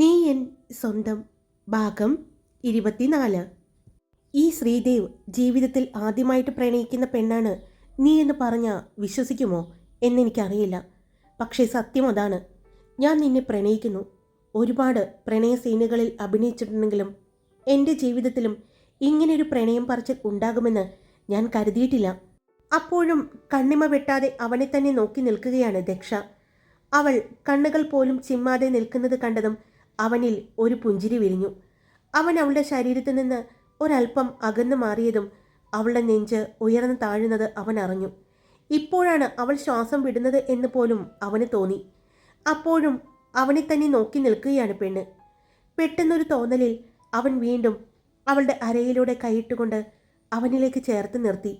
നീ എൻ സ്വന്തം ഭാഗം ഇരുപത്തിനാല്. ഈ ശ്രീദേവ് ജീവിതത്തിൽ ആദ്യമായിട്ട് പ്രണയിക്കുന്ന പെണ്ണാണ് നീ എന്ന് പറഞ്ഞാൽ വിശ്വസിക്കുമോ എന്നെനിക്കറിയില്ല. പക്ഷേ സത്യം അതാണ്. ഞാൻ നിന്നെ പ്രണയിക്കുന്നു. ഒരുപാട് പ്രണയ സീനുകളിൽ അഭിനയിച്ചിട്ടുണ്ടെങ്കിലും എന്റെ ജീവിതത്തിലും ഇങ്ങനെയൊരു പ്രണയം പറച്ചിൽ ഉണ്ടാകുമെന്ന് ഞാൻ കരുതിയിട്ടില്ല. അപ്പോഴും കണ്ണിമ വെട്ടാതെ അവനെ തന്നെ നോക്കി നിൽക്കുകയാണ് ദക്ഷ. അവൾ കണ്ണുകൾ പോലും ചിമ്മാതെ നിൽക്കുന്നത് കണ്ടതും അവനിൽ ഒരു പുഞ്ചിരി വിരിഞ്ഞു. അവൻ അവളുടെ ശരീരത്തിൽ നിന്ന് ഒരല്പം അകന്നു മാറിയതും അവളുടെ നെഞ്ച് ഉയർന്നു താഴുന്നത് അവൻ അറിഞ്ഞു. ഇപ്പോഴാണ് അവൾ ശ്വാസം വിടുന്നത് എന്ന് പോലും അവന് തോന്നി. അപ്പോഴും അവനെ തന്നെ നോക്കി നിൽക്കുകയാണ് പെണ്ണ്. പെട്ടെന്നൊരു തോന്നലിൽ അവൻ വീണ്ടും അവളുടെ അരയിലൂടെ കൈയിട്ടുകൊണ്ട് അവനിലേക്ക് ചേർത്ത് നിർത്തി.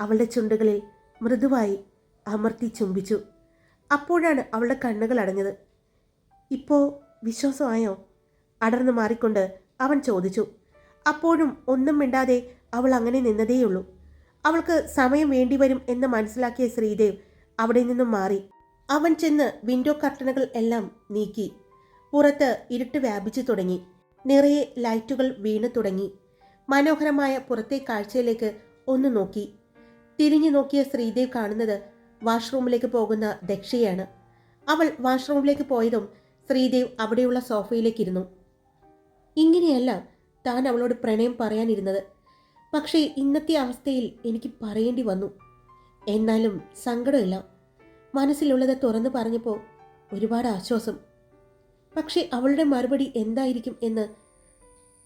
അവളുടെ ചുണ്ടുകളിൽ മൃദുവായി അമർത്തി ചുംബിച്ചു. അപ്പോഴാണ് അവളുടെ കണ്ണുകൾ അടഞ്ഞത്. ഇപ്പോൾ വിശ്വാസമായോ? അടർന്നു മാറിക്കൊണ്ട് അവൻ ചോദിച്ചു. അപ്പോഴും ഒന്നും മിണ്ടാതെ അവൾ അങ്ങനെ നിന്നതേയുള്ളൂ. അവൾക്ക് സമയം വേണ്ടിവരും എന്ന് മനസ്സിലാക്കിയ ശ്രീദേവ് അവിടെ നിന്നും മാറി. അവൻ ചെന്ന് വിൻഡോ കർട്ടനുകൾ എല്ലാം നീക്കി. പുറത്ത് ഇരുട്ട് വ്യാപിച്ചു തുടങ്ങി. നിറയെ ലൈറ്റുകൾ വീണു തുടങ്ങി. മനോഹരമായ പുറത്തെ കാഴ്ചയിലേക്ക് ഒന്ന് നോക്കി. തിരിഞ്ഞു നോക്കിയ ശ്രീദേവ് കാണുന്നത് വാഷ്റൂമിലേക്ക് പോകുന്ന ദക്ഷയാണ്. അവൾ വാഷ്റൂമിലേക്ക് പോയതും ശ്രീദേവ് അവിടെയുള്ള സോഫയിലേക്ക് ഇരുന്നു ഇങ്ങനെയല്ല താൻ അവളോട് പ്രണയം പറയാനിരുന്നത്. പക്ഷേ ഇന്നത്തെ അവസ്ഥയിൽ എനിക്ക് പറയേണ്ടി വന്നു. എന്നാലും സങ്കടമില്ല. മനസ്സിലുള്ളത് തുറന്നു പറഞ്ഞപ്പോൾ ഒരുപാട് ആശ്വാസം. പക്ഷേ അവളുടെ മറുപടി എന്തായിരിക്കും എന്ന്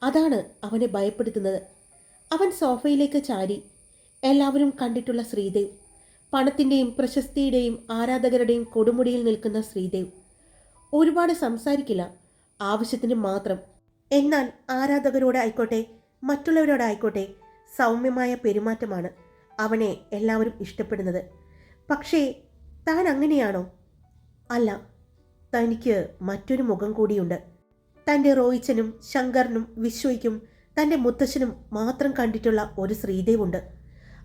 അതാണ് അവനെ ഭയപ്പെടുത്തുന്നത്. അവൻ സോഫയിലേക്ക് ചാരി എല്ലാവരും കണ്ടിട്ടുള്ള ശ്രീദേവ്. പണത്തിന്റെയും പ്രശസ്തിയുടെയും ആരാധകരുടെയും കൊടുമുടിയിൽ നിൽക്കുന്ന ശ്രീദേവ്. ഒരുപാട് സംസാരിക്കില്ല. ആവശ്യത്തിന് മാത്രം. എന്നാൽ ആരാധകരോട് ആരാധകരോടായിക്കോട്ടെ മറ്റുള്ളവരോടായിക്കോട്ടെ സൗമ്യമായ പെരുമാറ്റമാണ് അവനെ എല്ലാവരും ഇഷ്ടപ്പെടുന്നത്. പക്ഷേ താൻ അങ്ങനെയാണോ? അല്ല തനിക്ക് മറ്റൊരു മുഖം കൂടിയുണ്ട്. തന്റെ റോയിച്ചനും ശങ്കറിനും വിശ്വയ്ക്കും തന്റെ മുത്തശ്ശനും മാത്രം കണ്ടിട്ടുള്ള ഒരു ശ്രീദേവുണ്ട്.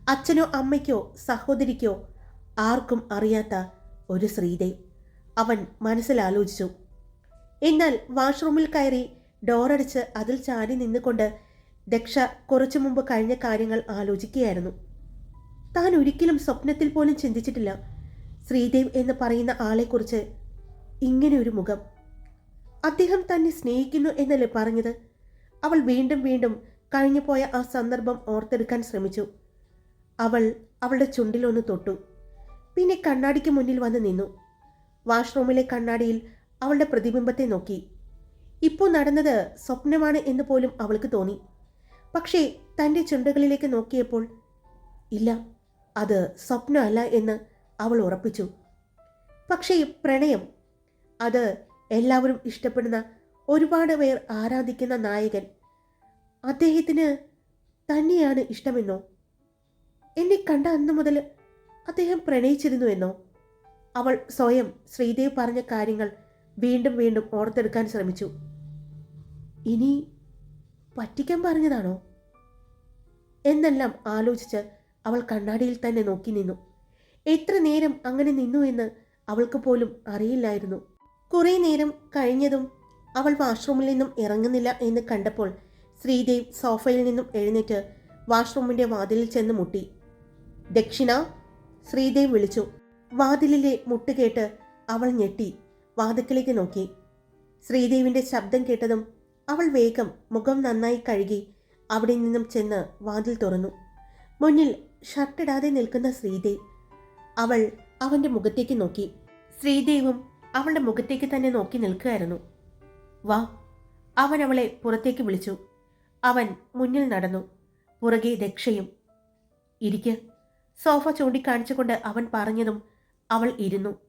അച്ഛനോ അമ്മയ്ക്കോ സഹോദരിക്കോ ആർക്കും അറിയാത്ത ഒരു ശ്രീദേവ്. അവൻ മനസ്സിലാലോചിച്ചു. എന്നാൽ വാഷ്റൂമിൽ കയറി ഡോറടിച്ച് അതിൽ ചാടി നിന്നുകൊണ്ട് ദക്ഷ കുറച്ചു മുമ്പ് കഴിഞ്ഞ കാര്യങ്ങൾ ആലോചിക്കുകയായിരുന്നു. താൻ ഒരിക്കലും സ്വപ്നത്തിൽ പോലും ചിന്തിച്ചിട്ടില്ല. ശ്രീദേവ് എന്ന് പറയുന്ന ആളെക്കുറിച്ച് ഇങ്ങനെ ഒരു മുഖം. അദ്ദേഹം തന്നെ സ്നേഹിക്കുന്നു എന്നല്ലേ പറഞ്ഞത്? അവൾ വീണ്ടും വീണ്ടും കഴിഞ്ഞുപോയ ആ സന്ദർഭം ഓർത്തെടുക്കാൻ ശ്രമിച്ചു. അവൾ അവളുടെ ചുണ്ടിലൊന്ന് തൊട്ടു. പിന്നെ കണ്ണാടിക്ക് മുന്നിൽ വന്ന് നിന്നു. വാഷ്റൂമിലെ കണ്ണാടിയിൽ അവളുടെ പ്രതിബിംബത്തെ നോക്കി. ഇപ്പോൾ നടന്നത് സ്വപ്നമാണ് എന്ന് പോലും അവൾക്ക് തോന്നി. പക്ഷേ തന്റെ ചുണ്ടുകളിലേക്ക് നോക്കിയപ്പോൾ ഇല്ല അത് സ്വപ്നമല്ല എന്ന് അവൾ ഉറപ്പിച്ചു. പക്ഷേ പ്രണയം അത് എല്ലാവരും ഇഷ്ടപ്പെടുന്ന ഒരുപാട് പേർ ആരാധിക്കുന്ന നായകൻ അദ്ദേഹത്തിന് തന്നെയാണ് ഇഷ്ടമെന്നോ? എന്നെ കണ്ട അന്ന് മുതൽ അദ്ദേഹം പ്രണയിച്ചിരുന്നു എന്നോ അവൾ സ്വയം ശ്രീദേവ് പറഞ്ഞ കാര്യങ്ങൾ വീണ്ടും വീണ്ടും ഓർത്തെടുക്കാൻ ശ്രമിച്ചു. ഇനി പറ്റിക്കാൻ പറഞ്ഞതാണോ? എന്നെല്ലാം ആലോചിച്ച് അവൾ കണ്ണാടിയിൽ തന്നെ നോക്കി നിന്നു. എത്ര നേരം അങ്ങനെ നിന്നു എന്ന് അവൾക്ക് പോലും അറിയില്ലായിരുന്നു. കുറേ നേരം കഴിഞ്ഞതും അവൾ വാഷ്റൂമിൽ നിന്നും ഇറങ്ങുന്നില്ല എന്ന് കണ്ടപ്പോൾ ശ്രീദേവ് സോഫയിൽ നിന്നും എഴുന്നേറ്റ് വാഷ്റൂമിന്റെ വാതിലിൽ ചെന്ന് മുട്ടി. ദക്ഷിണ ശ്രീദേവ് വിളിച്ചു. വാതിലിലെ മുട്ടുകേട്ട് അവൾ ഞെട്ടി. വാതിക്കലേക്ക് നോക്കി. ശ്രീദേവിന്റെ ശബ്ദം കേട്ടതും അവൾ വേഗം മുഖം നന്നായി കഴുകി അവിടെ നിന്നും ചെന്ന് വാതിൽ തുറന്നു. മുന്നിൽ ഷർട്ടിടാതെ നിൽക്കുന്ന ശ്രീദേവ് അവൾ അവന്റെ മുഖത്തേക്ക് നോക്കി. ശ്രീദേവും അവളുടെ മുഖത്തേക്ക് തന്നെ നോക്കി നിൽക്കുകയായിരുന്നു. വാ. അവൻ അവളെ പുറത്തേക്ക് വിളിച്ചു. അവൻ മുന്നിൽ നടന്നു. പുറകെ രക്ഷയും. ഇരിക്ക്. സോഫ ചൂണ്ടിക്കാണിച്ചുകൊണ്ട് അവൻ പറഞ്ഞതും അവൾ ഇരുന്നു.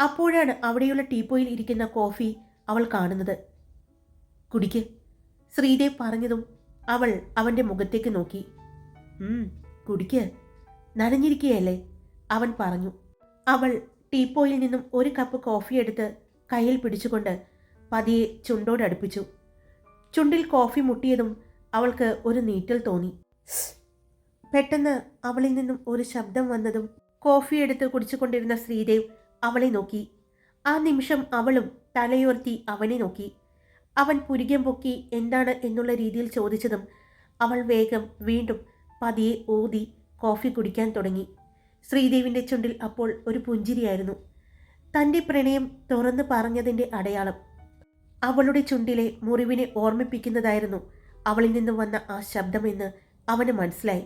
അപ്പോഴാണ് അവിടെയുള്ള ടീപ്പോയിൽ ഇരിക്കുന്ന കോഫി അവൾ കാണുന്നത്. കുടിക്ക്. ശ്രീദേവ് പറഞ്ഞതും അവൾ അവന്റെ മുഖത്തേക്ക് നോക്കി. "ഉം, കുടിക്ക്. നനഞ്ഞിരിക്കുകയല്ലേ? അവൻ പറഞ്ഞു. അവൾ ടീപ്പോയിൽ നിന്നും ഒരു കപ്പ് കോഫി എടുത്ത് കയ്യിൽ പിടിച്ചുകൊണ്ട് പതിയെ ചുണ്ടോടടുപ്പിച്ചു ചുണ്ടിൽ കോഫി മുട്ടിയതും അവൾക്ക് ഒരു നീറ്റൽ തോന്നി. പെട്ടെന്ന് അവളിൽ നിന്നും ഒരു ശബ്ദം വന്നതും കോഫി എടുത്ത് കുടിച്ചുകൊണ്ടിരുന്ന ശ്രീദേവ് അവളെ നോക്കി. ആ നിമിഷം അവളും തലയുയർത്തി അവനെ നോക്കി. അവൻ പുരികം പൊക്കി എന്താണ് എന്നുള്ള രീതിയിൽ ചോദിച്ചതും അവൾ വേഗം വീണ്ടും പതിയെ ഊതി കോഫി കുടിക്കാൻ തുടങ്ങി. ശ്രീദേവിന്റെ ചുണ്ടിൽ അപ്പോൾ ഒരു പുഞ്ചിരിയായിരുന്നു. തന്റെ പ്രണയം തുറന്ന് പറഞ്ഞതിന്റെ അടയാളം അവളുടെ ചുണ്ടിലെ മുറിവിനെ ഓർമ്മിപ്പിക്കുന്നതായിരുന്നു അവളിൽ നിന്ന് വന്ന ആ ശബ്ദമെന്ന് അവന് മനസ്സിലായി.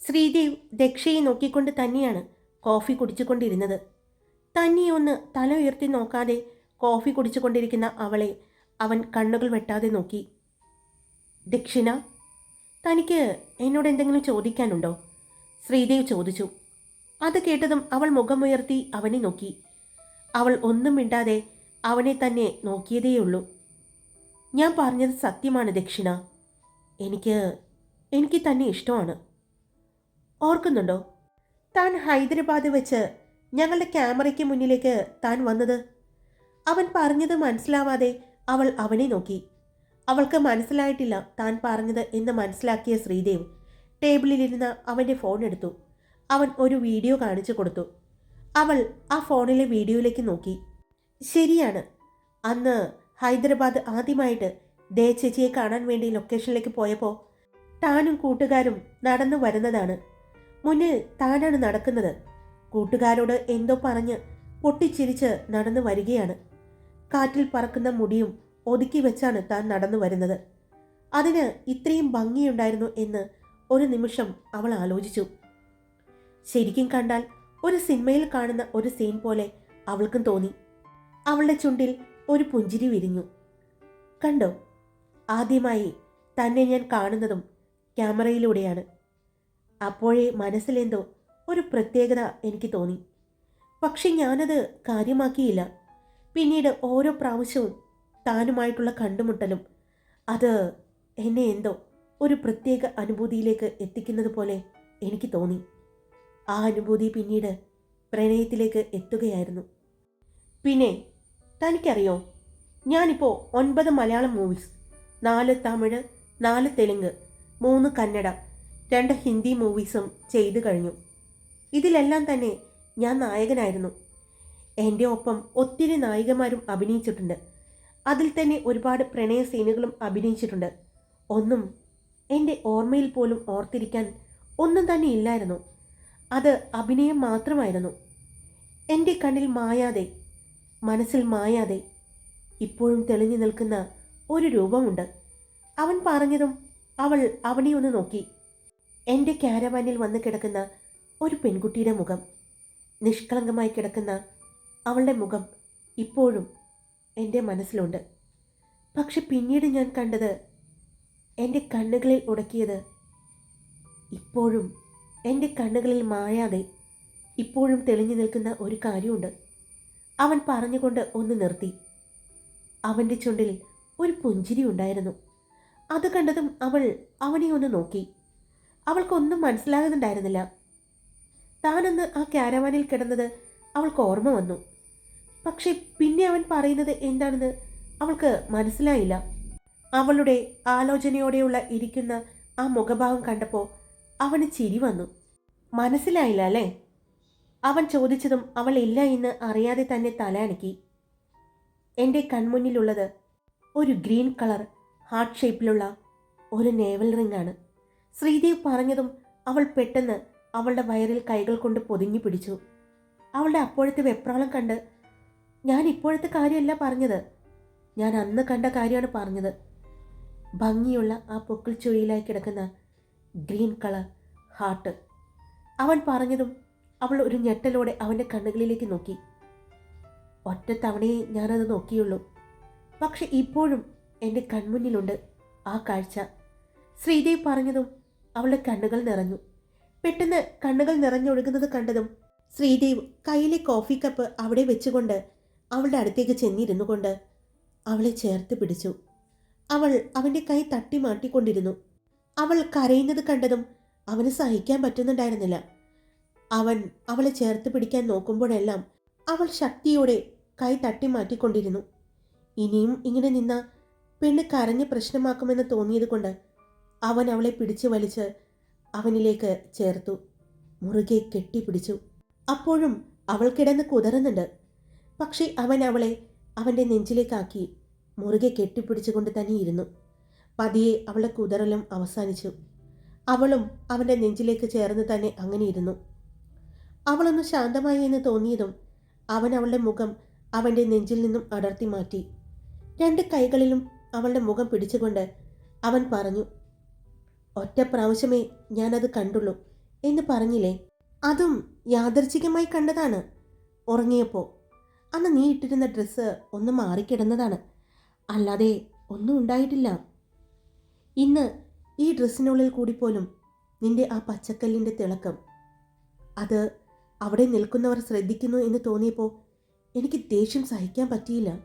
ശ്രീദേവ് ദക്ഷയെ നോക്കിക്കൊണ്ട് തന്നെയാണ് കോഫി കുടിച്ചുകൊണ്ടിരുന്നത്. തന്നെ തല ഉയർത്തി നോക്കാതെ കോഫി കുടിച്ചുകൊണ്ടിരിക്കുന്ന അവളെ അവൻ കണ്ണുകൾ വെട്ടാതെ നോക്കി. ദക്ഷിണ തനിക്ക് എന്നോട് എന്തെങ്കിലും ചോദിക്കാനുണ്ടോ? ശ്രീദേവ് ചോദിച്ചു. അത് കേട്ടതും അവൾ മുഖമുയർത്തി അവനെ നോക്കി. അവൾ ഒന്നും മിണ്ടാതെ അവനെ തന്നെ നോക്കിയതേയുള്ളൂ. ഞാൻ പറഞ്ഞത് സത്യമാണ് ദക്ഷിണ. എനിക്ക് എനിക്ക് തന്നെ ഇഷ്ടമാണ്. ഓർക്കുന്നുണ്ടോ? താൻ ഹൈദരാബാദ് വെച്ച് ഞങ്ങളുടെ ക്യാമറയ്ക്ക് മുന്നിലേക്ക് താൻ വന്നത്? അവൻ പറഞ്ഞത് മനസ്സിലാവാതെ അവൾ അവനെ നോക്കി. അവൾക്ക് മനസ്സിലായിട്ടില്ല താൻ പറഞ്ഞത് എന്ന് മനസ്സിലാക്കിയ ശ്രീദേവ് ടേബിളിലിരുന്ന അവന്റെ ഫോൺ എടുത്തു. അവൻ ഒരു വീഡിയോ കാണിച്ചു കൊടുത്തു. അവൾ ആ ഫോണിലെ വീഡിയോയിലേക്ക് നോക്കി. ശരിയാണ്. അന്ന് ഹൈദരാബാദ് ആദ്യമായിട്ട് ദേ ചേച്ചിയെ കാണാൻ വേണ്ടി ലൊക്കേഷനിലേക്ക് പോയപ്പോൾ താനും കൂട്ടുകാരും നടന്നു വരുന്നതാണ്. മുന്നിൽ താനാണ് നടക്കുന്നത്. കൂട്ടുകാരോട് എന്തോ പറഞ്ഞ് പൊട്ടിച്ചിരിച്ച് നടന്നു വരികയാണ്. കാറ്റിൽ പറക്കുന്ന മുടിയും ഒതുക്കി വെച്ചാണ് താൻ നടന്നു വരുന്നത്. അതിന് ഇത്രയും ഭംഗിയുണ്ടായിരുന്നു എന്ന് ഒരു നിമിഷം അവൾ ആലോചിച്ചു. ശരിക്കും കണ്ടാൽ ഒരു സിനിമയിൽ കാണുന്ന ഒരു സീൻ പോലെ അവൾക്കും തോന്നി. അവളുടെ ചുണ്ടിൽ ഒരു പുഞ്ചിരി വിരിഞ്ഞു. കണ്ടോ? ആദ്യമായി തന്നെ ഞാൻ കാണുന്നതും ക്യാമറയിലൂടെയാണ്. അപ്പോഴേ മനസ്സിലെന്തോ ഒരു പ്രത്യേകത എനിക്ക് തോന്നി. പക്ഷെ ഞാനത് കാര്യമാക്കിയില്ല. പിന്നീട് ഓരോ പ്രാവശ്യവും താനുമായിട്ടുള്ള കണ്ടുമുട്ടലും അത് എന്നെ എന്തോ ഒരു പ്രത്യേക അനുഭൂതിയിലേക്ക് എത്തിക്കുന്നത് പോലെ എനിക്ക് തോന്നി. ആ അനുഭൂതി പിന്നീട് പ്രണയത്തിലേക്ക് എത്തുകയായിരുന്നു. പിന്നെ തനിക്കറിയോ? ഞാനിപ്പോൾ ഒൻപത് മലയാളം മൂവീസ് നാല് തമിഴ് നാല് തെലുങ്ക് മൂന്ന് കന്നഡ രണ്ട് ഹിന്ദി മൂവീസും ചെയ്തു കഴിഞ്ഞു. ഇതിലെല്ലാം തന്നെ ഞാൻ നായകനായിരുന്നു. എന്റെ ഒപ്പം ഒത്തിരി നായികമാരും അഭിനയിച്ചിട്ടുണ്ട്. അതിൽ തന്നെ ഒരുപാട് പ്രണയ സീനുകളും അഭിനയിച്ചിട്ടുണ്ട്. ഒന്നും എന്റെ ഓർമ്മയിൽ പോലും ഓർത്തിരിക്കാൻ ഒന്നും തന്നെ ഇല്ലായിരുന്നു. അത് അഭിനയം മാത്രമായിരുന്നു. എന്റെ കണ്ണിൽ മായാതെ മനസ്സിൽ മായാതെ ഇപ്പോഴും തെളിഞ്ഞു നിൽക്കുന്ന ഒരു രൂപമുണ്ട്. അവൻ പറഞ്ഞതും അവൾ അവനെ ഒന്ന് നോക്കി. എന്റെ ക്യാരവാനിൽ വന്ന് കിടക്കുന്ന ഒരു പെൺകുട്ടിയുടെ മുഖം നിഷ്കളങ്കമായി കിടക്കുന്ന അവളുടെ മുഖം ഇപ്പോഴും എന്റെ മനസ്സിലുണ്ട്. പക്ഷെ പിന്നീട് ഞാൻ കണ്ടത് എന്റെ കണ്ണുകളിൽ ഉടക്കിയത് ഇപ്പോഴും എന്റെ കണ്ണുകളിൽ മായാതെ ഇപ്പോഴും തെളിഞ്ഞു നിൽക്കുന്ന ഒരു കാര്യമുണ്ട്. അവൻ പറഞ്ഞുകൊണ്ട് ഒന്ന് നിർത്തി. അവന്റെ ചുണ്ടിൽ ഒരു പുഞ്ചിരി ഉണ്ടായിരുന്നു. അത് കണ്ടതും അവൾ അവനെ ഒന്ന് നോക്കി. അവൾക്കൊന്നും മനസ്സിലാകുന്നുണ്ടായിരുന്നില്ല. താനന്ന് ആ ക്യാരവാനിൽ കിടന്നത് അവൾക്ക് ഓർമ്മ വന്നു. പക്ഷെ പിന്നെ അവൻ പറയുന്നത് എന്താണെന്ന് അവൾക്ക് മനസ്സിലായില്ല. അവളുടെ ആലോചനയോടെയുള്ള ഇരിക്കുന്ന ആ മുഖഭാവം കണ്ടപ്പോൾ അവന് ചിരി വന്നു. മനസ്സിലായില്ല അല്ലേ? അവൻ ചോദിച്ചതും അവൾ ഇല്ല എന്ന് അറിയാതെ തന്നെ തല തലയണക്കി. എന്റെ കൺമുന്നിലുള്ളത് ഒരു ഗ്രീൻ കളർ ഹാർട്ട് ഷേപ്പിലുള്ള ഒരു നേവൽ റിംഗ് ആണ് ശ്രീദേവ് പറഞ്ഞതും അവൾ പെട്ടെന്ന് അവളുടെ വയറിൽ കൈകൾ കൊണ്ട് പൊതിഞ്ഞു പിടിച്ചു. അവളുടെ അപ്പോഴത്തെ വെപ്രാളം കണ്ട് ഞാൻ ഇപ്പോഴത്തെ കാര്യമല്ല പറഞ്ഞത്. ഞാൻ അന്ന് കണ്ട കാര്യമാണ് പറഞ്ഞത്. ഭംഗിയുള്ള ആ പൊക്കിൾ ചുഴിയിലായി കിടക്കുന്ന ഗ്രീൻ കളർ ഹാർട്ട്. അവൻ പറഞ്ഞതും അവൾ ഒരു ഞെട്ടലോടെ അവന്റെ കണ്ണുകളിലേക്ക് നോക്കി. ഒറ്റ തവണയെ ഞാനത് നോക്കിയുള്ളൂ. പക്ഷെ ഇപ്പോഴും എന്റെ കൺമുന്നിലുണ്ട് ആ കാഴ്ച. ശ്രീദേവ് പറഞ്ഞതും അവളുടെ കണ്ണുകൾ നിറഞ്ഞു. പെട്ടെന്ന് കണ്ണുകൾ നിറഞ്ഞൊഴുകുന്നത് കണ്ടതും ശ്രീദേവ് കയ്യിലെ കോഫി കപ്പ് അവിടെ വെച്ചുകൊണ്ട് അവളുടെ അടുത്തേക്ക് ചെന്നിരുന്നു കൊണ്ട് അവളെ ചേർത്ത് പിടിച്ചു. അവൾ അവന്റെ കൈ തട്ടി മാട്ടിക്കൊണ്ടിരുന്നു അവൾ കരയുന്നത് കണ്ടതും അവന് സഹിക്കാൻ പറ്റുന്നുണ്ടായിരുന്നില്ല. അവൻ അവളെ ചേർത്ത് പിടിക്കാൻ നോക്കുമ്പോഴെല്ലാം അവൾ ശക്തിയോടെ കൈ തട്ടി മാറ്റിക്കൊണ്ടിരുന്നു. ഇനിയും ഇങ്ങനെ നിന്ന പെണ്ണ് കരഞ്ഞ് പ്രശ്നമാക്കുമെന്ന് തോന്നിയത് കൊണ്ട് അവൻ അവളെ പിടിച്ചു വലിച്ച് അവനിലേക്ക് ചേർത്തു. മുറുകെ കെട്ടിപ്പിടിച്ചു. അപ്പോഴും അവൾ കിടന്ന് കുതറുന്നുണ്ട്. പക്ഷേ അവൻ അവളെ അവന്റെ നെഞ്ചിലേക്കാക്കി മുറുകെ കെട്ടിപ്പിടിച്ചുകൊണ്ട് തന്നെ ഇരുന്നു. പതിയെ അവളെ കുതറലും അവസാനിച്ചു. അവളും അവന്റെ നെഞ്ചിലേക്ക് ചേർന്ന് തന്നെ അങ്ങനെ ഇരുന്നു. അവളൊന്ന് ശാന്തമായി എന്ന് തോന്നിയതും അവൻ അവളുടെ മുഖം അവന്റെ നെഞ്ചിൽ നിന്നും അടർത്തി മാറ്റി. രണ്ട് കൈകളിലും അവളുടെ മുഖം പിടിച്ചുകൊണ്ട് അവൻ പറഞ്ഞു ഒറ്റ പ്രാവശ്യമേ ഞാനത് കണ്ടുള്ളൂ എന്ന് പറഞ്ഞില്ലേ? അതും യാദർച്ഛികമായി കണ്ടതാണ്. ഉറങ്ങിയപ്പോൾ അന്ന് നീ ഇട്ടിരുന്ന ഡ്രസ്സ് ഒന്ന് മാറിക്കിടന്നതാണ്. അല്ലാതെ ഒന്നും ഉണ്ടായിട്ടില്ല. ഇന്ന് ഈ ഡ്രസ്സിനുള്ളിൽ കൂടി പോലും നിന്റെ ആ പച്ചക്കല്ലിന്റെ തിളക്കം. അത് അവിടെ നിൽക്കുന്നവർ ശ്രദ്ധിക്കുന്നു എന്ന് തോന്നിയപ്പോൾ എനിക്ക് ദേഷ്യം സഹിക്കാൻ പറ്റിയില്ല.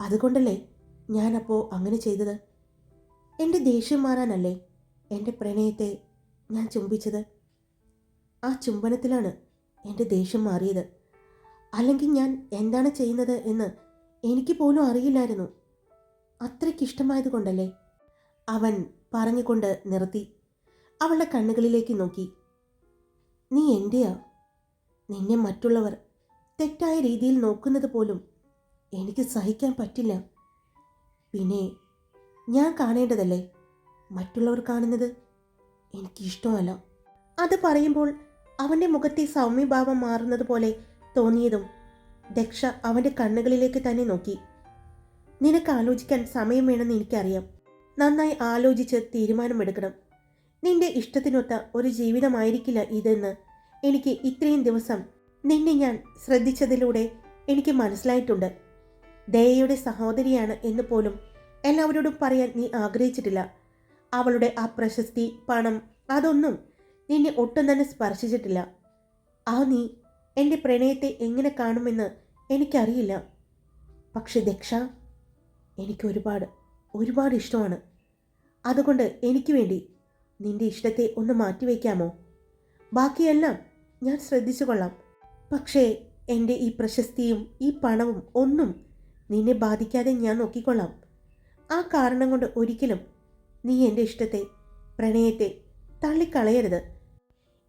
അതുകൊണ്ടല്ലേ ഞാനപ്പോൾ അങ്ങനെ ചെയ്തത്? എന്റെ ദേഷ്യം മാറാനല്ലേ? എന്റെ പ്രണയത്തെ ഞാൻ ചുംബിച്ചത്. ആ ചുംബനത്തിലാണ് എന്റെ ദേഷ്യം മാറിയത്. അല്ലെങ്കിൽ ഞാൻ എന്താണ് ചെയ്യുന്നത് എന്ന് എനിക്ക് പോലും അറിയില്ലായിരുന്നു. അത്രയ്ക്കിഷ്ടമായത് കൊണ്ടല്ലേ? അവൻ പറഞ്ഞുകൊണ്ട് നിർത്തി. അവളുടെ കണ്ണുകളിലേക്ക് നോക്കി. നീ എന്റെയാ നിന്നെ മറ്റുള്ളവർ തെറ്റായ രീതിയിൽ നോക്കുന്നത് പോലും എനിക്ക് സഹിക്കാൻ പറ്റില്ല. പിന്നെ ഞാൻ കാണേണ്ടതല്ലേ? മറ്റുള്ളവർ കാണുന്നത് എനിക്കിഷ്ടമല്ല. അത് പറയുമ്പോൾ അവന്റെ മുഖത്തെ സൗമ്യഭാവം മാറുന്നത് പോലെ തോന്നിയതും ദക്ഷ അവന്റെ കണ്ണുകളിലേക്ക് തന്നെ നോക്കി. നിനക്ക് ആലോചിക്കാൻ സമയം വേണമെന്ന് എനിക്കറിയാം. നന്നായി ആലോചിച്ച് തീരുമാനമെടുക്കണം. നിന്റെ ഇഷ്ടത്തിനൊത്ത ഒരു ജീവിതമായിരിക്കില്ല ഇതെന്ന് എനിക്ക് ഇത്രയും ദിവസം നിന്നെ ഞാൻ ശ്രദ്ധിച്ചതിലൂടെ എനിക്ക് മനസ്സിലായിട്ടുണ്ട്. ദയയുടെ സഹോദരിയാണ് എന്ന് പോലും എല്ലാവരോടും പറയാൻ നീ ആഗ്രഹിച്ചിട്ടില്ല. അവളുടെ ആ പ്രശസ്തി പണം അതൊന്നും നിന്നെ ഒട്ടും തന്നെ സ്പർശിച്ചിട്ടില്ല. ആ നീ എന്റെ പ്രണയത്തെ എങ്ങനെ കാണുമെന്ന് എനിക്കറിയില്ല. പക്ഷെ ദക്ഷ എനിക്ക് ഒരുപാട് ഒരുപാട് ഇഷ്ടമാണ്. അതുകൊണ്ട് എനിക്ക് വേണ്ടി നിന്റെ ഇഷ്ടത്തെ ഒന്ന് മാറ്റിവെക്കാമോ ബാക്കിയെല്ലാം ഞാൻ ശ്രദ്ധിച്ചു കൊള്ളാം. പക്ഷേ എന്റെ ഈ പ്രശസ്തിയും ഈ പണവും ഒന്നും നിന്നെ ബാധിക്കാതെ ഞാൻ നോക്കിക്കൊള്ളാം. ആ കാരണം കൊണ്ട് ഒരിക്കലും നീ എന്റെ ഇഷ്ടത്തെ പ്രണയത്തെ തള്ളിക്കളയരുത്.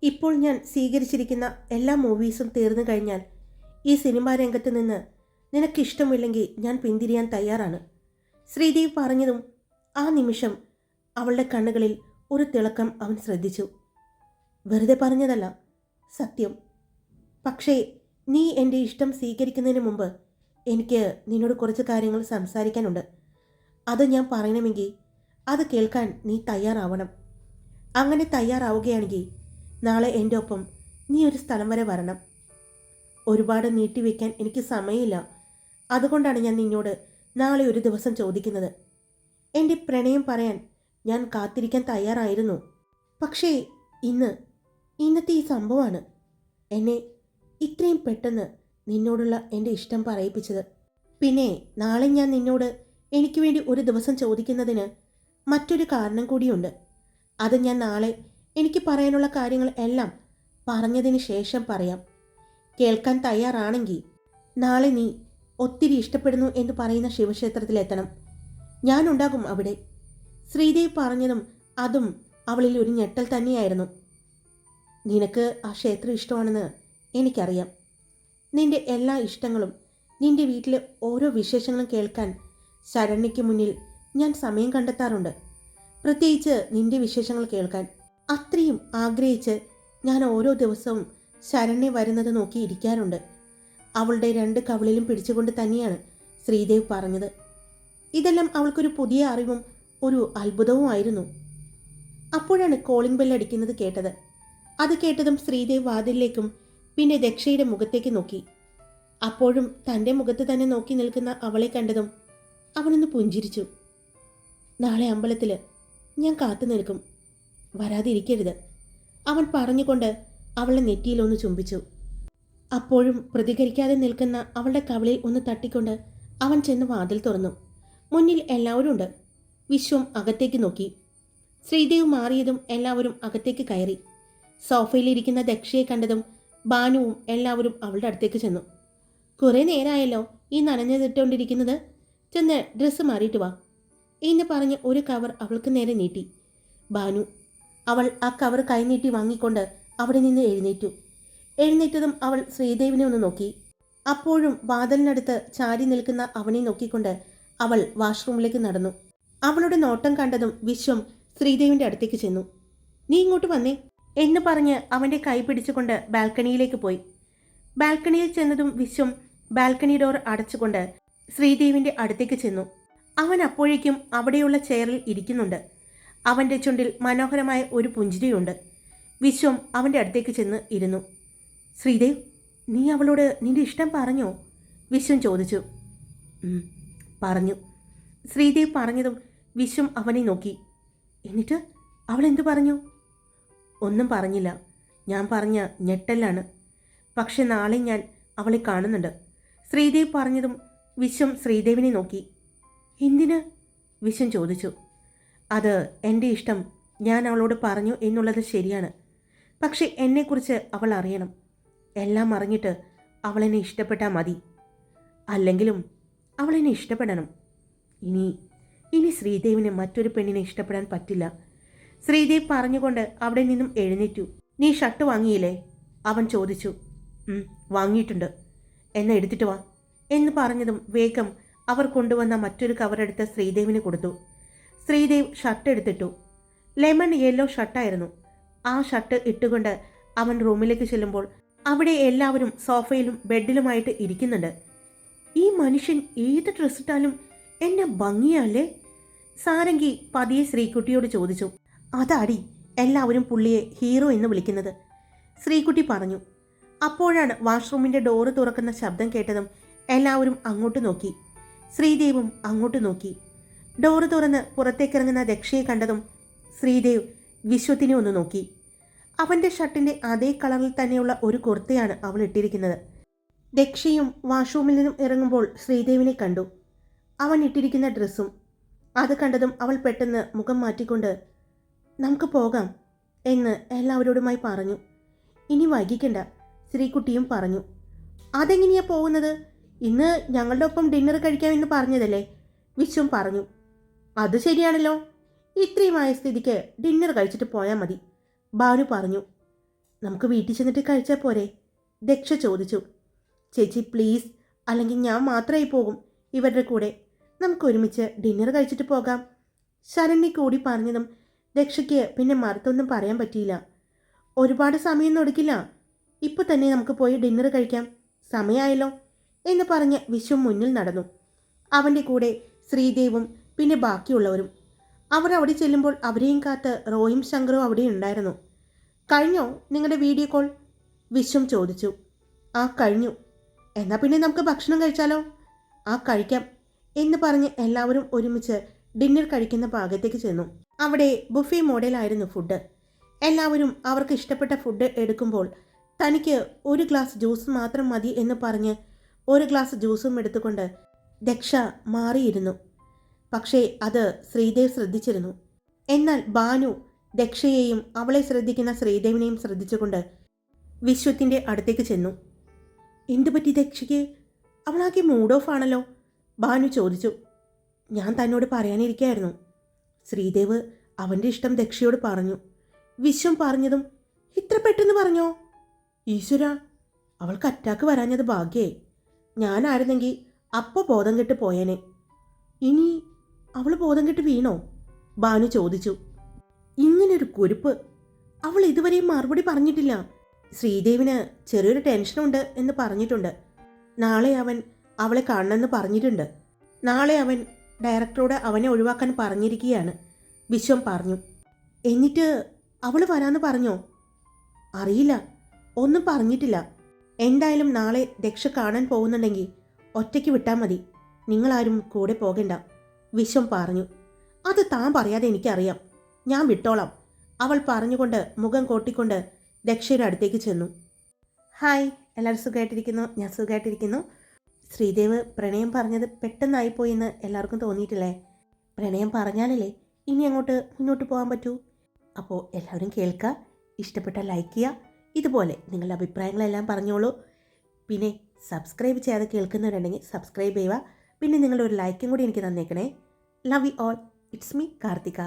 ഇപ്പോൾ ഞാൻ സ്വീകരിച്ചിരിക്കുന്ന എല്ലാ മൂവീസും തീർന്നു കഴിഞ്ഞാൽ ഈ സിനിമാ രംഗത്ത് നിന്ന് നിനക്കിഷ്ടമില്ലെങ്കിൽ ഞാൻ പിന്തിരിയാൻ തയ്യാറാണ്. ശ്രീദേവ് പറഞ്ഞതും ആ നിമിഷം അവളുടെ കണ്ണുകളിൽ ഒരു തിളക്കം അവൻ ശ്രദ്ധിച്ചു. വെറുതെ പറഞ്ഞതല്ല സത്യം. പക്ഷേ നീ എന്റെ ഇഷ്ടം സ്വീകരിക്കുന്നതിന് മുമ്പ് എനിക്ക് നിന്നോട് കുറച്ച് കാര്യങ്ങൾ സംസാരിക്കാനുണ്ട്. അത് ഞാൻ പറയണമെങ്കിൽ അത് കേൾക്കാൻ നീ തയ്യാറാവണം. അങ്ങനെ തയ്യാറാവുകയാണെങ്കിൽ നാളെ എന്റെ ഒപ്പം നീ ഒരു സ്ഥലം വരെ വരണം. ഒരുപാട് നീട്ടിവെക്കാൻ എനിക്ക് സമയമില്ല. അതുകൊണ്ടാണ് ഞാൻ നിന്നോട് നാളെ ഒരു ദിവസം ചോദിക്കുന്നത്. എന്റെ പ്രണയം പറയാൻ ഞാൻ കാത്തിരിക്കാൻ തയ്യാറായിരുന്നു. പക്ഷേ ഇന്ന് ഇന്നത്തെ ഈ സംഭവമാണ് എന്നെ ഇത്രയും പെട്ടെന്ന് നിന്നോടുള്ള എന്റെ ഇഷ്ടം പറയിപ്പിച്ചത്. പിന്നെ നാളെ ഞാൻ നിന്നോട് എനിക്ക് വേണ്ടി ഒരു ദിവസം ചോദിക്കുന്നതിന് മറ്റൊരു കാരണം കൂടിയുണ്ട്. അത് ഞാൻ നാളെ എനിക്ക് പറയാനുള്ള കാര്യങ്ങൾ എല്ലാം പറഞ്ഞതിന് ശേഷം പറയാം. കേൾക്കാൻ തയ്യാറാണെങ്കിൽ നാളെ നീ ഒത്തിരി ഇഷ്ടപ്പെടുന്നു എന്ന് പറയുന്ന ശിവക്ഷേത്രത്തിലെത്തണം ഞാനുണ്ടാകും അവിടെ. ശ്രീദേവ് പറഞ്ഞതും അതും അവളിൽ ഒരു ഞെട്ടൽ തന്നെയായിരുന്നു. നിനക്ക് ആ ക്ഷേത്രം ഇഷ്ടമാണെന്ന് എനിക്കറിയാം. നിന്റെ എല്ലാ ഇഷ്ടങ്ങളും നിന്റെ വീട്ടിലെ ഓരോ വിശേഷങ്ങളും കേൾക്കാൻ ശരണ്യയ്ക്ക് മുന്നിൽ ഞാൻ സമയം കണ്ടെത്താറുണ്ട്. പ്രത്യേകിച്ച് നിന്റെ വിശേഷങ്ങൾ കേൾക്കാൻ. അത്രയും ആഗ്രഹിച്ച് ഞാൻ ഓരോ ദിവസവും ശരണ്യ വരുന്നത് നോക്കി ഇരിക്കാറുണ്ട്. അവളുടെ രണ്ട് കവിളിലും പിടിച്ചുകൊണ്ട് തന്നെയാണ് ശ്രീദേവ് പറഞ്ഞത്. ഇതെല്ലാം അവൾക്കൊരു പുതിയ അറിവും ഒരു അത്ഭുതവുമായിരുന്നു അപ്പോഴാണ് കോളിംഗ് ബെൽ അടിക്കുന്നത് കേട്ടത്. അത് കേട്ടതും ശ്രീദേവ് വാതിലിലേക്കും പിന്നെ ദക്ഷയുടെ മുഖത്തേക്ക് നോക്കി. അപ്പോഴും തന്റെ മുഖത്ത് തന്നെ നോക്കി നിൽക്കുന്ന അവളെ കണ്ടതും അവനൊന്ന് പുഞ്ചിരിച്ചു. നാളെ അമ്പലത്തിൽ ഞാൻ കാത്തു നിൽക്കും. വരാതിരിക്കരുത്. അവൻ പറഞ്ഞുകൊണ്ട് അവളെ നെറ്റിയിലൊന്ന് ചുംബിച്ചു. അപ്പോഴും പ്രതികരിക്കാതെ നിൽക്കുന്ന അവളുടെ കവളിൽ ഒന്ന് തട്ടിക്കൊണ്ട് അവൻ ചെന്ന് വാതിൽ തുറന്നു. മുന്നിൽ എല്ലാവരും ഉണ്ട്. വിശ്വം അകത്തേക്ക് നോക്കി. ശ്രീദേവ് മാറിയതും എല്ലാവരും അകത്തേക്ക് കയറി. സോഫയിലിരിക്കുന്ന ദക്ഷയെ കണ്ടതും ബാനുവും എല്ലാവരും അവളുടെ അടുത്തേക്ക് ചെന്നു. കുറേ നേരമായല്ലോ ഈ നനഞ്ഞതിട്ടുകൊണ്ടിരിക്കുന്നത് ചെന്ന് ഡ്രസ്സ് മാറിയിട്ട് വാ. എന്ന് പറഞ്ഞ് ഒരു കവർ അവൾക്ക് നേരെ നീട്ടി. ബാനു അവൾ ആ കവർ കൈനീട്ടി വാങ്ങിക്കൊണ്ട് അവിടെ നിന്ന് എഴുന്നേറ്റു. എഴുന്നേറ്റതും അവൾ ശ്രീദേവിനെ ഒന്ന് നോക്കി. അപ്പോഴും വാതിലിനടുത്ത് ചാരി നിൽക്കുന്ന അവനെ നോക്കിക്കൊണ്ട് അവൾ വാഷ്റൂമിലേക്ക് നടന്നു. അവളുടെ നോട്ടം കണ്ടതും വിശ്വം ശ്രീദേവിന്റെ അടുത്തേക്ക് ചെന്നു. നീ ഇങ്ങോട്ട് വന്നേ എന്ന് പറഞ്ഞ് അവന്റെ കൈ പിടിച്ചുകൊണ്ട് ബാൽക്കണിയിലേക്ക് പോയി. ബാൽക്കണിയിൽ ചെന്നതും വിശ്വം ബാൽക്കണി ഡോർ അടച്ചുകൊണ്ട് ശ്രീദേവിന്റെ അടുത്തേക്ക് ചെന്നു. അവൻ അപ്പോഴേക്കും അവിടെയുള്ള ചെയറിൽ ഇരിക്കുന്നുണ്ട്. അവന്റെ ചുണ്ടിൽ മനോഹരമായ ഒരു പുഞ്ചിരിയുണ്ട്. വിശ്വം അവന്റെ അടുത്തേക്ക് ചെന്ന് ഇരുന്നു. ശ്രീദേവ് നീ അവളോട് നിന്റെ ഇഷ്ടം പറഞ്ഞോ? വിശ്വം ചോദിച്ചു. പറഞ്ഞു. ശ്രീദേവ് പറഞ്ഞതും വിശ്വം അവനെ നോക്കി. എന്നിട്ട് അവൾ എന്തു പറഞ്ഞു? ഒന്നും പറഞ്ഞില്ല. ഞാൻ പറഞ്ഞ ഞെട്ടലാണ്. പക്ഷെ നാളെ ഞാൻ അവളെ കാണുന്നുണ്ട്. ശ്രീദേവ് പറഞ്ഞതും വിശ്വം ശ്രീദേവിനെ നോക്കി. എന്തിന്? വിശ്വൻ ചോദിച്ചു. അത് എന്റെ ഇഷ്ടം. ഞാൻ അവളോട് പറഞ്ഞു എന്നുള്ളത് ശരിയാണ്. പക്ഷേ എന്നെക്കുറിച്ച് അവൾ അറിയണം. എല്ലാം അറിഞ്ഞിട്ട് അവളെന്നെ ഇഷ്ടപ്പെട്ടാൽ മതി. അല്ലെങ്കിലും അവളെന്നെ ഇഷ്ടപ്പെടണം. ഇനി ഇനി ശ്രീദേവിന് മറ്റൊരു പെണ്ണിനെ ഇഷ്ടപ്പെടാൻ പറ്റില്ല. ശ്രീദേവ് പറഞ്ഞുകൊണ്ട് അവിടെ നിന്നും എഴുന്നേറ്റു. നീ ഷർട്ട് വാങ്ങിയില്ലേ? അവൻ ചോദിച്ചു. വാങ്ങിയിട്ടുണ്ട്. എന്നെ എടുത്തിട്ട് വാ. എന്ന് പറഞ്ഞതും വേഗം അവർ കൊണ്ടുവന്ന മറ്റൊരു കവറെടുത്ത് ശ്രീദേവിന് കൊടുത്തു. ശ്രീദേവ് ഷർട്ട് എടുത്തിട്ടു. ലെമൺ യെല്ലോ ഷർട്ടായിരുന്നു ആ ഷർട്ട് ഇട്ടുകൊണ്ട് അവൻ റൂമിലേക്ക് ചെല്ലുമ്പോൾ അവിടെ എല്ലാവരും സോഫയിലും ബെഡിലുമായിട്ട് ഇരിക്കുന്നുണ്ട്. ഈ മനുഷ്യൻ ഏത് ഡ്രസ് ഇട്ടാലും എന്നെ ഭംഗിയല്ലേ? സാരംഗി പതിയെ ശ്രീകുട്ടിയോട് ചോദിച്ചു. അതാടി എല്ലാവരും പുള്ളിയെ ഹീറോ എന്ന് വിളിക്കുന്നത്. ശ്രീകുട്ടി പറഞ്ഞു. അപ്പോഴാണ് വാഷ്റൂമിന്റെ ഡോറ് തുറക്കുന്ന ശബ്ദം കേട്ടതും എല്ലാവരും അങ്ങോട്ട് നോക്കി. ശ്രീദേവും അങ്ങോട്ട് നോക്കി. ഡോറ് തുറന്ന് പുറത്തേക്കിറങ്ങുന്ന ദക്ഷയെ കണ്ടതും ശ്രീദേവ് വിശ്വത്തിനെ ഒന്ന് നോക്കി. അവന്റെ ഷർട്ടിന്റെ അതേ കളറിൽ തന്നെയുള്ള ഒരു കുർത്തയാണ് അവൾ ഇട്ടിരിക്കുന്നത്. ദക്ഷയും വാഷ്റൂമിൽ നിന്നും ഇറങ്ങുമ്പോൾ ശ്രീദേവിനെ കണ്ടു. അവൻ ഇട്ടിരിക്കുന്ന ഡ്രസ്സും അത് കണ്ടതും അവൾ പെട്ടെന്ന് മുഖം മാറ്റിക്കൊണ്ട് നമുക്ക് പോകാം എന്ന് എല്ലാവരോടുമായി പറഞ്ഞു. ഇനി വൈകിക്കണ്ട ശ്രീകുട്ടിയും പറഞ്ഞു. അതെങ്ങനെയാ പോകുന്നത്? ഇന്ന് ഞങ്ങളുടെ ഒപ്പം ഡിന്നർ കഴിക്കാമെന്ന് പറഞ്ഞതല്ലേ? വിശ്വം പറഞ്ഞു. അത് ശരിയാണല്ലോ. ഇത്രയുമായ സ്ഥിതിക്ക് ഡിന്നർ കഴിച്ചിട്ട് പോയാൽ മതി. ഭാനു പറഞ്ഞു. നമുക്ക് വീട്ടിൽ ചെന്നിട്ട് കഴിച്ചാൽ പോരെ? ദക്ഷ ചോദിച്ചു. ചേച്ചി പ്ലീസ് അല്ലെങ്കിൽ ഞാൻ മാത്രമായി പോകും ഇവരുടെ കൂടെ. നമുക്ക് ഒരുമിച്ച് ഡിന്നർ കഴിച്ചിട്ട് പോകാം. ശരണ്യ കൂടി പറഞ്ഞതും ദക്ഷയ്ക്ക് പിന്നെ മറുത്തൊന്നും പറയാൻ പറ്റിയില്ല. ഒരുപാട് സമയം ഒടുക്കില്ല ഇപ്പോൾ തന്നെ നമുക്ക് പോയി ഡിന്നർ കഴിക്കാം. സമയമായല്ലോ എന്ന് പറഞ്ഞ് വിശ്വം മുന്നിൽ നടന്നു. അവന്റെ കൂടെ ശ്രീദേവും പിന്നെ ബാക്കിയുള്ളവരും. അവർ അവിടെ ചെല്ലുമ്പോൾ അവരെയും കാത്ത് റോയും ശങ്കറും അവിടെ ഉണ്ടായിരുന്നു. കഴിഞ്ഞോ നിങ്ങളുടെ വീഡിയോ കോൾ? വിശ്വം ചോദിച്ചു. ആ കഴിഞ്ഞു. എന്നാൽ പിന്നെ നമുക്ക് ഭക്ഷണം കഴിച്ചാലോ? ആ കഴിക്കാം എന്ന് പറഞ്ഞ് എല്ലാവരും ഒരുമിച്ച് ഡിന്നർ കഴിക്കുന്ന ഭാഗത്തേക്ക് ചെന്നു. അവിടെ ബുഫേ മോഡലായിരുന്നു ഫുഡ്. എല്ലാവരും അവർക്ക് ഇഷ്ടപ്പെട്ട ഫുഡ് എടുക്കുമ്പോൾ തനിക്ക് ഒരു ഗ്ലാസ് ജ്യൂസ് മാത്രം മതി എന്ന് പറഞ്ഞ് ഒരു ഗ്ലാസ് ജ്യൂസും എടുത്തുകൊണ്ട് ദക്ഷ മാറിയിരുന്നു. പക്ഷേ അത് ശ്രീദേവ് ശ്രദ്ധിച്ചിരുന്നു. എന്നാൽ ബാനു ദക്ഷയെയും അവളെ ശ്രദ്ധിക്കുന്ന ശ്രീദേവിനെയും ശ്രദ്ധിച്ചുകൊണ്ട് വിശ്വത്തിന്റെ അടുത്തേക്ക് ചെന്നു. എന്തു പറ്റി ദക്ഷയ്ക്ക് അവളാകെ മൂഡ് ഓഫ് ആണല്ലോ? ബാനു ചോദിച്ചു. ഞാൻ തന്നോട് പറയാനിരിക്കായിരുന്നു. ശ്രീദേവ് അവന്റെ ഇഷ്ടം ദക്ഷയോട് പറഞ്ഞു. വിശ്വം പറഞ്ഞതും ഇത്ര പെട്ടെന്ന് പറഞ്ഞോ? ഈശ്വര അവൾക്ക് അറ്റാക്ക് വരാഞ്ഞത് ഭാഗ്യേ. ഞാനായിരുന്നെങ്കിൽ അപ്പോൾ ബോധം കെട്ട് പോയേനെ. ഇനി അവൾ ബോധം കെട്ട് വീണോ? ബാനു ചോദിച്ചു. ഇങ്ങനൊരു കുരുപ്പ്. അവൾ ഇതുവരെയും മറുപടി പറഞ്ഞിട്ടില്ല. ശ്രീദേവിന് ചെറിയൊരു ടെൻഷനുണ്ട് എന്ന് പറഞ്ഞിട്ടുണ്ട്. നാളെ അവൻ അവളെ കാണണമെന്ന് പറഞ്ഞിട്ടുണ്ട്. നാളെ അവൻ ഡയറക്ടറോട് അവനെ ഒഴിവാക്കാൻ പറഞ്ഞിരിക്കുകയാണ്. വിശ്വം പറഞ്ഞു. എന്നിട്ട് അവൾ വരാമെന്ന് പറഞ്ഞോ? അറിയില്ല. ഒന്നും പറഞ്ഞിട്ടില്ല. എന്തായാലും നാളെ ദക്ഷ കാണാൻ പോകുന്നുണ്ടെങ്കിൽ ഒറ്റയ്ക്ക് വിട്ടാൽ മതി. നിങ്ങളാരും കൂടെ പോകണ്ട. വിശ്വം പറഞ്ഞു. അത് താൻ പറയാതെ എനിക്കറിയാം. ഞാൻ വിട്ടോളാം. അവൾ പറഞ്ഞുകൊണ്ട് മുഖം കോട്ടിക്കൊണ്ട് ദക്ഷയുടെ അടുത്തേക്ക് ചെന്നു. ഹായ് എല്ലാവരും സുഖമായിട്ടിരിക്കുന്നു ഞാൻ സുഖമായിട്ടിരിക്കുന്നു ശ്രീദേവ് പ്രണയം പറഞ്ഞത് പെട്ടെന്നായിപ്പോയി എന്ന് എല്ലാവർക്കും തോന്നിയിട്ടില്ലേ? പ്രണയം പറഞ്ഞാലല്ലേ ഇനി അങ്ങോട്ട് മുന്നോട്ട് പോകാൻ പറ്റൂ? അപ്പോൾ എല്ലാവരും കേൾക്കുക ഇഷ്ടപ്പെട്ട ലൈക്ക് ചെയ്യുക. ഇതുപോലെ നിങ്ങളുടെ അഭിപ്രായങ്ങളെല്ലാം പറഞ്ഞോളൂ. പിന്നെ സബ്സ്ക്രൈബ് ചെയ്യാതെ കേൾക്കുന്നവരുണ്ടെങ്കിൽ സബ്സ്ക്രൈബ് ചെയ്യുക. പിന്നെ നിങ്ങളുടെ ഒരു ലൈക്കും കൂടി എനിക്ക് തന്നേക്കണേ. Love you all it's me Karthika